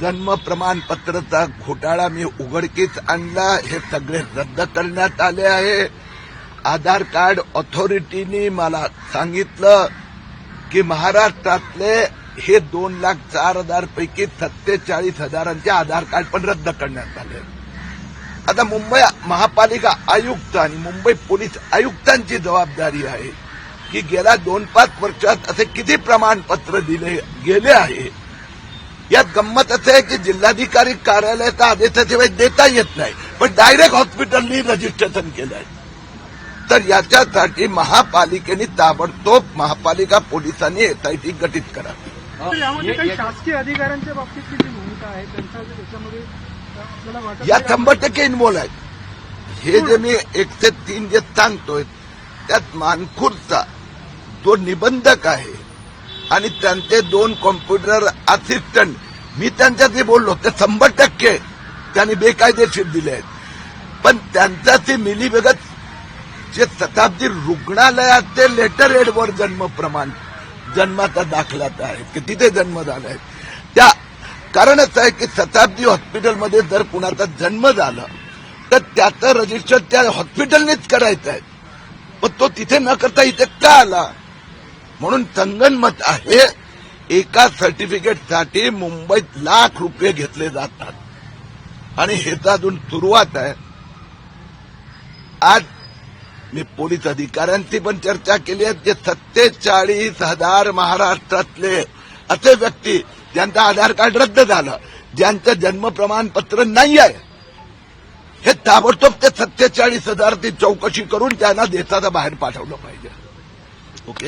जन्म प्रमाणपत्राचा घोटाळा मी उघडकीस आणला. हे सगळे रद्द करण्यात आले आहे. आधार कार्ड ऑथॉरिटीनी मला सांगितलं की महाराष्ट्रातले हे दोन लाख चार हजार पैकी सत्तेचाळीस हजारांचे आधार कार्ड पण रद्द करण्यात आले. आता मुंबई महापालिका आयुक्त आणि मुंबई पोलीस आयुक्तांची जबाबदारी आहे की गेल्या दोन पाच वर्षात असे किती प्रमाणपत्र दिले गेले आहे? यात गंमत असे आहे की जिल्हाधिकारी कार्यालयाचा आदेशाशिवाय देता येत नाही पण डायरेक्ट हॉस्पिटलनी रजिस्ट्रेशन केलंय. तर याच्यासाठी महापालिकेने ताबडतोब महापालिका पोलिसांनी एसआयटी गठीत करावी शासकीय अधिकाऱ्यांच्या बाबतीतची जी भूमिका आहे? या शंभर टक्के इन्व्हॉल्व आहेत. हे जे मी एकशे तीन जे सांगतोय त्यात मानखुरचा जो निबंधक आहे आणि त्यांचे दोन कॉम्प्युटर असिस्टंट मी त्यांच्याशी बोललो ते शंभर टक्के त्यांनी बेकायदेशीर दिले आहेत. पण त्यांच्याशी मिलीभगत जे शताब्दी रुग्णालयात ते लेटर एडवर जन्म प्रमाण जन्माचा दाखलात आहे की तिथे जन्म झाला आहे त्या कारणच आहे की शताब्दी हॉस्पिटलमध्ये जर कुणाचा जन्म झाला तर त्याचं रजिस्टर त्या हॉस्पिटलनेच करायचं आहे पण तो तिथे न करता इथे का आला? म्हणून संगनमत आहे एका सर्टिफिकेटसाठी मुंबईत लाख रुपये घेतले जातात. आणि हे तर अजून सुरुवात आहे. आज मी पोलीस अधिकाऱ्यांची पण चर्चा केली आहे जे सत्तेचाळीस हजार महाराष्ट्रातले असे व्यक्ती ज्यांचं आधार कार्ड रद्द झालं ज्यांचं जन्म प्रमाणपत्र नाही आहे हे ताबडतोब ते सत्तेचाळीस हजार ती चौकशी करून त्यांना देशाचा बाहेर पाठवलं पाहिजे. ओके?